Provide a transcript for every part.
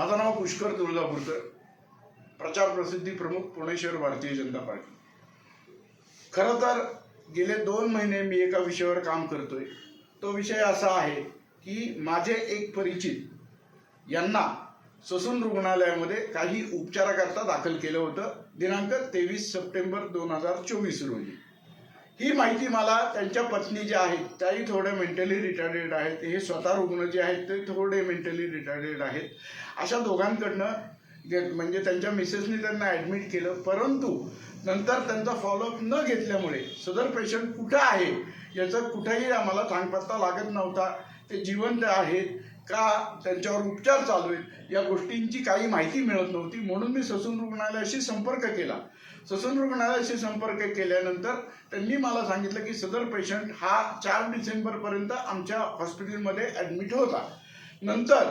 माझं नाव पुष्कर तुळजापूरकर. प्रचार प्रसिद्धी प्रमुख पुणे शहर भारतीय जनता पार्टी. खरं तर गेले दोन महिने मी एका विषयावर काम करतोय. तो विषय असा आहे की माझे एक परिचित यांना ससून रुग्णालयामध्ये काही उपचाराकरता दाखल केलं होतं. दिनांक तेवीस सप्टेंबर दोन हजार चोवीस रोजी. ही माहिती मला त्यांच्या पत्नी ज्या आहेत त्याही थोड्या मेंटली रिटार्डेड आहेत. हे स्वतः रुग्ण जे आहेत ते थोडे मेंटली रिटार्डेड आहेत. अशा दोघांकडनं जे- म्हणजे त्यांच्या मिसेसनी त्यांना ॲडमिट केलं. परंतु नंतर त्यांचा फॉलोअप न घेतल्यामुळे सदर पेशंट कुठं आहे? याचं कुठंही आम्हाला थांगपत्ता लागत नव्हता. ते जिवंत आहेत. का त्यांच्यावर उपचार चालू आहेत? या गोष्टींची काही माहिती मिळत नव्हती. म्हणून मी ससून रुग्णालयाशी संपर्क केला. ससून रुग्णालयाशी संपर्क केल्यानंतर त्यांनी मला सांगितलं की सदर पेशंट हा चार डिसेंबरपर्यंत आमच्या हॉस्पिटलमध्ये ॲडमिट होता. नंतर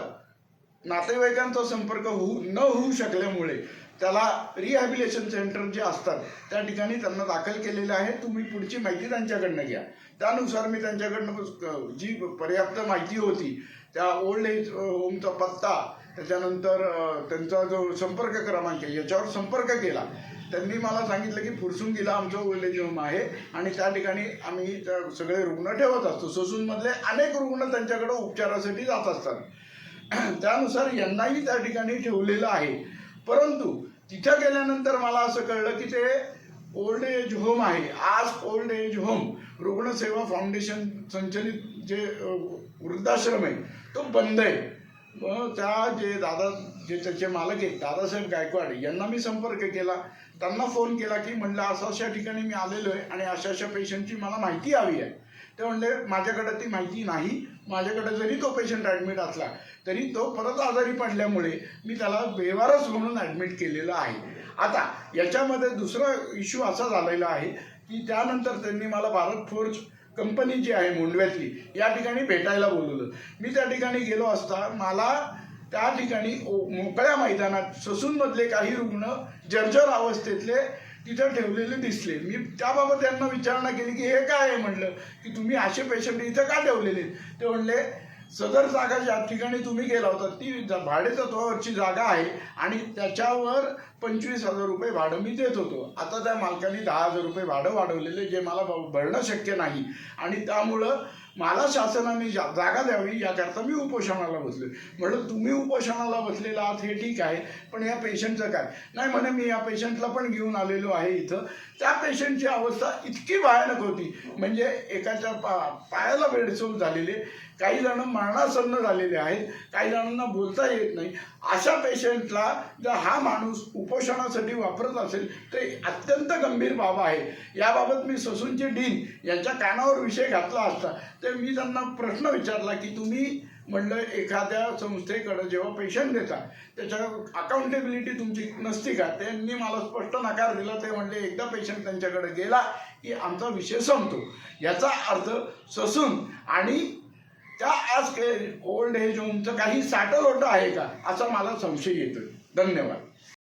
नातेवाईकांचा संपर्क होऊ न होऊ शकल्यामुळे त्याला रिहॅबिलेशन सेंटर जे असतात त्या ठिकाणी त्यांना दाखल केलेले आहे. तुम्ही पुढची माहिती त्यांच्याकडनं घ्या. त्यानुसार मी त्यांच्याकडनं जी पर्याप्त माहिती होती त्या ओल्ड एज होमचा पत्ता त्याच्यानंतर त्यांचा जो संपर्क क्रमांक आहे याच्यावर संपर्क केला. त्यांनी मला सांगितलं की फुरसुंगीला आमचं ओल्ड एज होम आहे आणि त्या ठिकाणी आम्ही सगळे रुग्ण ठेवत असतो. ससूनमधले अनेक रुग्ण त्यांच्याकडे उपचारासाठी जात असतात. त्यानुसार यांनाही त्या ठिकाणी ठेवलेलं आहे. परंतु तिथं गेल्यानंतर मला असं कळलं की ते ओल्ड एज होम आहे. आज ओल्ड एज होम रुग्णसेवा फाउंडेशन संचलित जे वृद्धाश्रम आहे तो बंद आहे. मग त्या जे दादा जे त्याचे मालक आहेत दादासाहेब गायकवाड यांना मी संपर्क केला. त्यांना फोन केला की म्हणलं असं अशा ठिकाणी मी आलेलो आहे आणि अशा अशा पेशंटची मला माहिती हवी आहे. ते म्हणले माझ्याकडे ती माहिती नाही. माझ्याकडे जरी तो पेशंट ॲडमिट असला तरी तो परत आजारी पडल्यामुळे मी त्याला व्यवहारच म्हणून ॲडमिट केलेलं आहे. आता याच्यामध्ये दुसरा इश्यू असा झालेला आहे की त्यानंतर त्यांनी मला भारत फोर्ज कंपनी जी आहे मुंडव्यातली या ठिकाणी भेटायला बोलवलं. मी त्या ठिकाणी गेलो असता मला त्या ठिकाणी मोकळ्या मैदानात ससूनमधले काही रुग्ण जर्जर अवस्थेतले तिथं ठेवलेले दिसले. मी त्याबाबत त्यांना विचारणा केली की हे काय? आहे म्हणलं की तुम्ही असे पेशंट इथं का ठेवलेले? ते म्हणले सदर जागा ज्या ठिकाणी तुम्ही गेला होता ती जा- भाडेतत्वावरची जागा आहे आणि त्याच्यावर पंचवीस हजार रुपये भाडं मी देत होतो. आता त्या मालकाने दहा हजार रुपये भाडं वाढवलेले जे मला भरणं शक्य नाही. आणि त्यामुळं मला शासनाने जा- जागा द्यावी याकरता मी उपोषणाला बसलो म्हणलं तुम्ही उपोषणाला बसलेला आहात हे ठीक आहे पण या पेशंटचं काय? नाही म्हणे मी या पेशंटला पण घेऊन आलेलो आहे इथं. त्या पेशंटची अवस्था इतकी भयानक होती. म्हणजे एकाच्या पा पायाला बेडसोल झालेले काही जण मरणासन्न झालेले आहेत. काही जणांना बोलता येत नाही. अशा पेशंटला जर हा माणूस उपोषणासाठी वापरत असेल तर अत्यंत गंभीर बाब आहे. याबाबत मी ससूनचे डीन यांच्या कानावर विषय घातला असता तर मी त्यांना प्रश्न विचारला की तुम्ही म्हणलं एखाद्या संस्थेकडं जेव्हा पेशंट देता त्याच्या अकाउंटेबिलिटी तुमची नसती का? त्यांनी मला स्पष्ट नकार दिला ते म्हणले एकदा पेशंट त्यांच्याकडे गेला की आमचा विषय संपतो. याचा अर्थ ससून आणि त्या आज ओल्ड एज होमचं काही साठं लोटं आहे का? असा मला संशय येतो धन्यवाद.